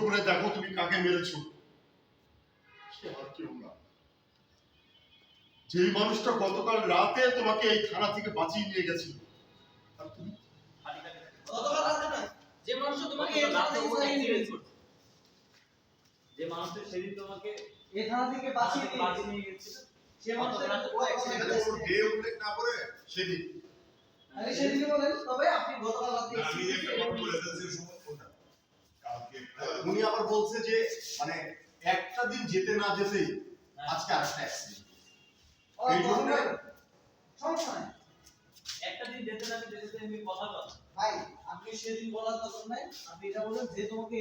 করে দেখো তুমি কাকে মেরেছো। সে আর কেউ না। যেই মানুষটা গতকাল রাতে তোমাকে এই থানা থেকে বাঁচিয়ে নিয়ে গেছিল আর তুমি? গতকাল রাতে না যে মানুষ তোমাকে এই থানা থেকে উঠাই নিয়ে গেছে যে মানুষটা সেদিন তোমাকে এই থানা থেকে বাঁচিয়ে নিয়ে বাঁচিয়ে গেছে নিয়ে গেছিল সে মানুষের পুরো অ্যাক্সিডেন্ট এখানে উল্লেখ না করে সেদিন। আরে সেদিকে বলেন তবে আপনি গতকাল রাতে আমি একটা কথা বলে উনি আবার বলছে যে মানে একটা দিন যেতে না যেতেই আজকে আরেকটা অ্যাক্সিডেন্ট এই জন্য- সমস্যা নাই। একটা দিন যেতে না যেতে যেতে আমি কথা বল ভাই আপনি সেদিন বলার দরকার নাই। আপনি এটা বলেন যে তোমাকে